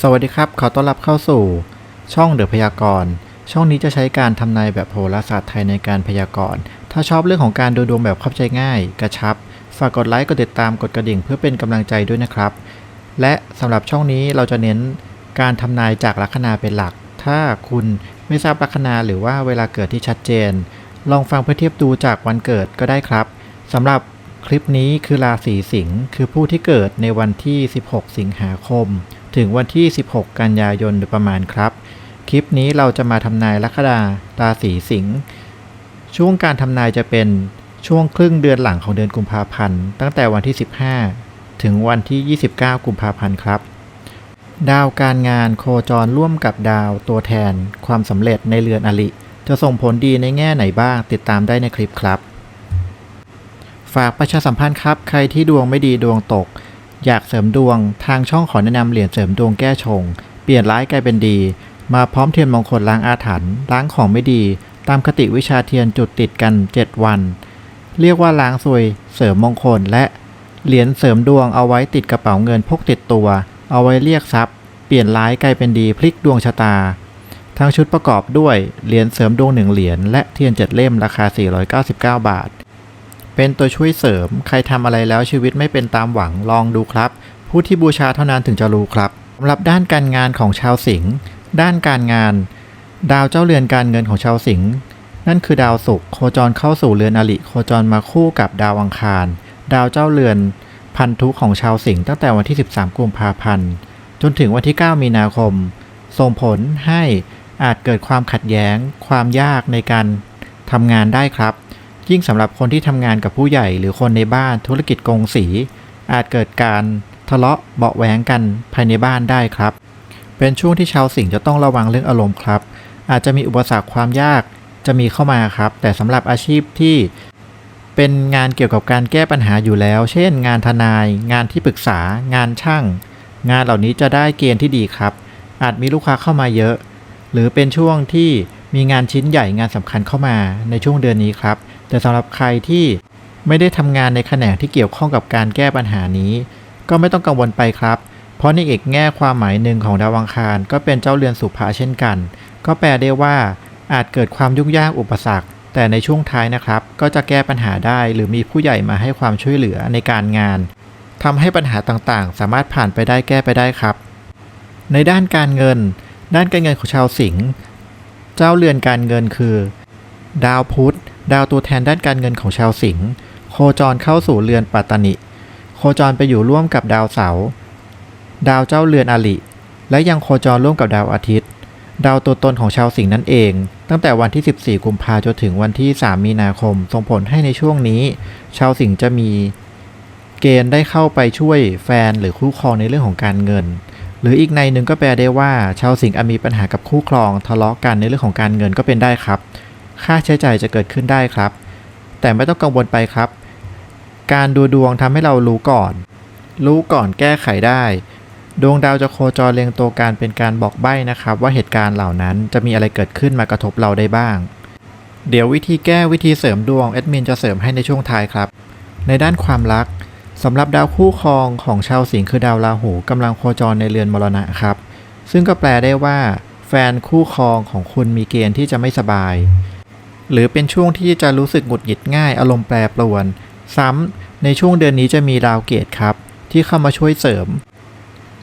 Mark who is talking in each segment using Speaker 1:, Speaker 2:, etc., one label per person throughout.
Speaker 1: สวัสดีครับ ขอต้อนรับเข้าสู่ ช่องเดอะพยากรณ์ ช่องนี้จะใช้การทำนายแบบโหราศาสตร์ไทยในการพยากรณ์ ถ้าชอบเรื่องของการดูดวงแบบเข้าใจง่าย กระชับ ฝากกดไลค์ กดติดตาม กดกระดิ่งเพื่อเป็นกำลังใจด้วยนะครับ และสำหรับช่องนี้เราจะเน้นการทำนายจากลัคนาเป็นหลัก ถ้าคุณไม่ทราบลัคนาหรือว่าเวลาเกิดที่ชัดเจน ลองฟังเพื่อเทียบดูจากวันเกิดก็ได้ครับสำหรับคลิปนี้คือราศีสิงห์คือผู้ที่เกิดในวันที่ 16 สิงหาคม ถึงวันที่ 16 กันยายนโดยประมาณครับ คลิปนี้เราจะมาทำนายลัคนาราศีสิงห์ช่วงการทำนายจะเป็นช่วงครึ่งเดือนหลังของเดือนกุมภาพันธ์ตั้งแต่วันที่ 15 ถึงวันที่ 29 กุมภาพันธ์ครับ ดาวการงานโคจรร่วมกับดาวตัวแทน ความสำเร็จในเรือนอลิ จะส่งผลดีในแง่ไหนบ้างติดตามได้ในคลิปครับ ฝากประชาสัมพันธ์ครับ ใครที่ดวงไม่ดีดวงตก อยากเสริมดวง ทางช่องขอแนะนำเหรียญเสริมดวงแก้ชง เปลี่ยนร้ายกลายเป็นดี มาพร้อมเทียนมงคลล้างอาถรรพ์ล้างของไม่ดี ตามคติวิชาเทียนจุดติดกัน 7 วัน เรียกว่าล้างซวย เสริมมงคลและเหรียญเสริมดวงเอาไว้ติดกระเป๋าเงินพกติดตัว เอาไว้เรียกทรัพย์ เปลี่ยนร้ายกลายเป็นดีพลิกดวงชะตา ทั้งชุดประกอบด้วยเหรียญเสริมดวงหนึ่งเหรียญและเทียนเจ็ดเล่มราคา 499 บาท เป็นตัวช่วยเสริม ใครทำอะไรแล้วชีวิตไม่เป็นตามหวังลองดูครับ ผู้ที่บูชาเท่านั้นถึงจะรู้ครับสำหรับด้านการงานของชาวสิงห์ด้านการงาน ดาวเจ้าเรือนการเงินของชาวสิงห์นั่นคือดาวศุกร์โคจรเข้าสู่เรือนอริโคจรมาคู่กับดาวอังคาร ดาวเจ้าเรือนพันธุของชาวสิงห์ตั้งแต่วันที่ 13 กุมภาพันธ์ จนถึงวันที่ 9 มีนาคม ส่งผลให้อาจเกิดความขัดแย้ง ความยากในการทำงานได้ครับ ยิ่งสำหรับคนที่ทำงานกับผู้ใหญ่หรือคนในบ้านธุรกิจกงสี อาจเกิดการทะเลาะเบาะแว้งกันภายในบ้านได้ครับ เป็นช่วงที่ชาวสิงห์จะต้องระวังเรื่องอารมณ์ครับ อาจจะมีอุปสรรคความยากจะมีเข้ามาครับ แต่สำหรับอาชีพที่เป็นงานเกี่ยวกับการแก้ปัญหาอยู่แล้ว เช่น งานทนาย งานที่ปรึกษา งานช่าง งานเหล่านี้จะได้เกณฑ์ที่ดีครับ อาจมีลูกค้าเข้ามาเยอะ หรือเป็นช่วงที่มีงานชิ้นใหญ่งานสำคัญเข้ามาในช่วงเดือนนี้ครับ แต่สำหรับใครที่ไม่ได้ทำงานในแขนงที่เกี่ยวข้องกับการแก้ปัญหานี้ ก็ไม่ต้องกังวลไปครับ เพราะในอีกแง่ความหมายหนึ่งของดาวอังคารก็เป็นเจ้าเรือนสุภาเช่นกัน ก็แปลได้ว่า อาจเกิดความยุ่งยากอุปสรรค แต่ในช่วงท้ายนะครับ ก็จะแก้ปัญหาได้หรือมีผู้ใหญ่มาให้ความช่วยเหลือในการงานทำให้ปัญหาต่างๆ สามารถผ่านไปได้แก้ไปได้ครับ ในด้านการเงิน ด้านการเงินของชาวสิงห์เจ้าเรือนการเงินคือ ดาวพุธ ดาวตัวแทนด้านการเงินของชาวสิงห์โคจรเข้าสู่เรือนปัตตนิ โคจรไปอยู่ร่วมกับดาวเสาร์ดาวเจ้าเรือนอลิ และยังโคจรร่วมกับดาวอาทิตย์ ดาวตัวตนของชาวสิงห์นั่นเอง ตั้งแต่วันที่ 14 กุมภาจนถึงวันที่ 3 มีนาคม ส่งผลให้ในช่วงนี้ ชาวสิงห์จะมีเกณฑ์ได้เข้าไปช่วยแฟนหรือคู่ครองในเรื่องของการเงิน หรืออีกในหนึ่งก็แปลได้ว่า ชาวสิงห์อาจมีปัญหากับคู่ครองทะเลาะกันในเรื่องของการเงินก็เป็นได้ครับ ค่าใช้จ่ายจะเกิดขึ้นได้ครับ แต่ไม่ต้องกังวลไปครับ การดูดวงทำให้เรารู้ก่อน รู้ก่อนแก้ไขได้ ดวงดาวจะโคจรเรียงตัวการเป็นการบอกใบ้นะครับ ว่าเหตุการณ์เหล่านั้นจะมีอะไรเกิดขึ้นมากระทบเราได้บ้าง เดี๋ยววิธีแก้วิธีเสริมดวงแอดมินจะเสริมให้ในช่วงท้ายครับ ในด้านความรักสำหรับดาวคู่ครองของชาวสิงห์คือดาวราหูกำลังโคจรในเรือนมรณะครับ ซึ่งก็แปลได้ว่า แฟนคู่ครองของคุณมีเกณฑ์ที่จะไม่สบาย หรือเป็นช่วงที่จะรู้สึกหงุดหงิดง่ายอารมณ์แปรปรวน ซ้ำในช่วงเดือนนี้จะมีดาวเกตครับ ที่เข้ามาช่วยเสริม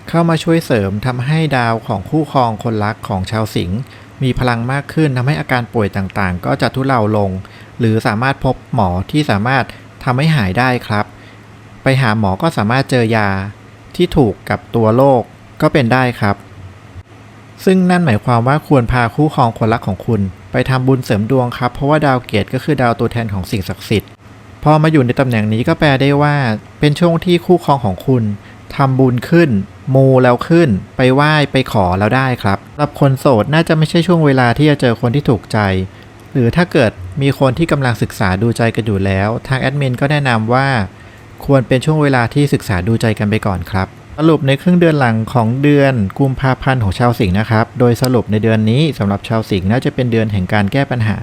Speaker 1: เข้ามาช่วยเสริมทำให้ดาวของคู่ครองคนรักของชาวสิงห์มีพลังมากขึ้นทำให้อาการป่วยต่างๆ ก็จะทุเลาลง หรือสามารถพบหมอที่สามารถทำให้หายได้ครับ ไปหาหมอก็สามารถเจอยาที่ถูกกับตัวโรคก็เป็นได้ครับ ซึ่งนั่นหมายความว่าควรพาคู่ครองคนรักของคุณ ไปทำบุญเสริมดวงครับ เพราะว่าดาวเกตก็คือดาวตัวแทนของสิ่งศักดิ์สิทธิ์ พอมาอยู่ในตำแหน่งนี้ก็แปลได้ว่า เป็นช่วงที่คู่ครองของคุณทำบุญขึ้น มูแล้วขึ้น ไปไหว้ไปขอแล้วได้ครับสำหรับคนโสดน่าจะไม่ใช่ช่วงเวลาที่จะเจอคนที่ถูกใจ หรือถ้าเกิดมีคนที่กำลังศึกษาดูใจกันอยู่แล้ว ทางแอดมินก็แนะนำว่า ควรเป็นช่วงเวลาที่ศึกษาดูใจกันไปก่อนครับ สรุปในครึ่งเดือนหลังของเดือนกุมภาพันธ์ของชาวสิงห์นะครับ โดยสรุปในเดือนนี้สำหรับชาวสิงห์น่าจะเป็นเดือนแห่งการแก้ปัญหา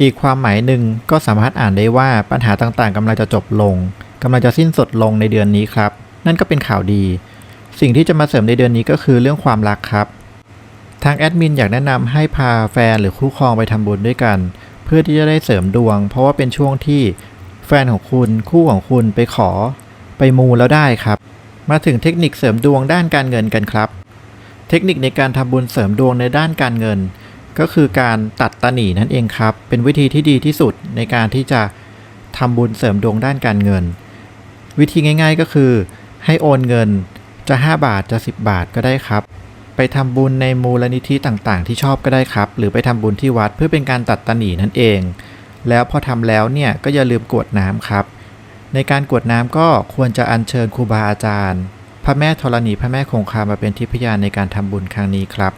Speaker 1: อีกความหมายหนึ่งก็สามารถอ่านได้ว่าปัญหาต่างๆกำลังจะจบลงกำลังจะสิ้นสุดลงในเดือนนี้ครับ นั่นก็เป็นข่าวดี สิ่งที่จะมาเสริมในเดือนนี้ก็คือเรื่องความรักครับ ทางแอดมินอยากแนะนำให้พาแฟนหรือคู่ครองไปทำบุญด้วยกัน เพื่อที่จะได้เสริมดวง เพราะว่าเป็นช่วงที่แฟนของคุณคู่ของคุณไปขอไปมูแล้วได้ครับ มาถึงเทคนิคเสริมดวงด้านการเงินกันครับ เทคนิคในการทำบุญเสริมดวงในด้านการเงิน ก็คือการตัดตะหนีนั่นเองครับ เป็นวิธีที่ดีที่สุดในการที่จะทำบุญเสริมดวงด้านการเงิน วิธีง่าย ๆก็คือ ให้โอนเงินจะ 5 บาทจะ 10 บาทก็ได้ครับ ไปทำบุญในมูลนิธิต่างๆ ที่ชอบก็ได้ครับ หรือไปทำบุญที่วัดเพื่อเป็นการตัดตะหนีนั่นเอง แล้วพอทำแล้วเนี่ยก็อย่าลืมกวดน้ำครับ ในการกรวดน้ำก็ควรจะอัญเชิญครูบาอาจารย์ พระแม่ธรณีพระแม่คงคามาเป็นทิพยานในการทำบุญครั้งนี้ครับ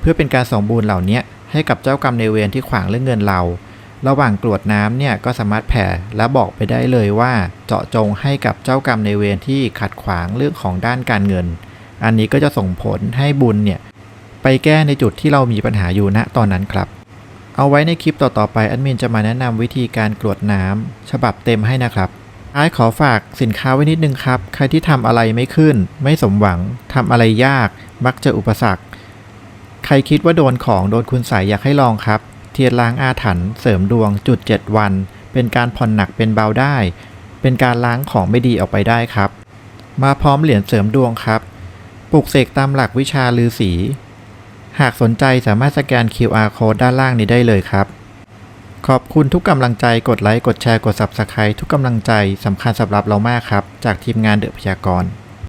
Speaker 1: เพื่อเป็นการส่งบุญเหล่านี้ให้กับเจ้ากรรมในเวรที่ขวางเรื่องเงินเรา ระหว่างกรวดน้ำเนี่ยก็สามารถแผ่และบอกไปได้เลยว่าเจาะจงให้กับเจ้ากรรมในเวรที่ขัดขวางเรื่องของด้านการเงิน อันนี้ก็จะส่งผลให้บุญเนี่ยไปแก้ในจุดที่เรามีปัญหาอยู่ณตอนนั้นครับ เอาไว้ในคลิปต่อๆไปแอดมินจะมาแนะนำวิธีการกรวดน้ำฉบับเต็มให้นะครับ ท้ายขอฝากสินค้าไว้นิดนึงครับ ใครที่ทำอะไรไม่ขึ้น ไม่สมหวังทำอะไรยาก มักเจออุปสรรค ใครคิดว่าโดนของโดนคุณใส่อยากให้ลองครับ เทียนล้างอาถรรพ์เสริมดวงจุด 7 วัน เป็นการผ่อนหนักเป็นเบาได้ เป็นการล้างของไม่ดีออกไปได้ครับ มาพร้อมเหรียญเสริมดวงครับปลุกเสกตามหลักวิชาลือสี หากสนใจสามารถสแกน QR code ด้านล่างนี้ได้เลยครับ ขอบคุณทุกกำลังใจกดไลค์ กดแชร์ กด Subscribe ทุกกำลังใจสำคัญสำหรับเรามากครับ จากทีมงานเดอะพยากรณ์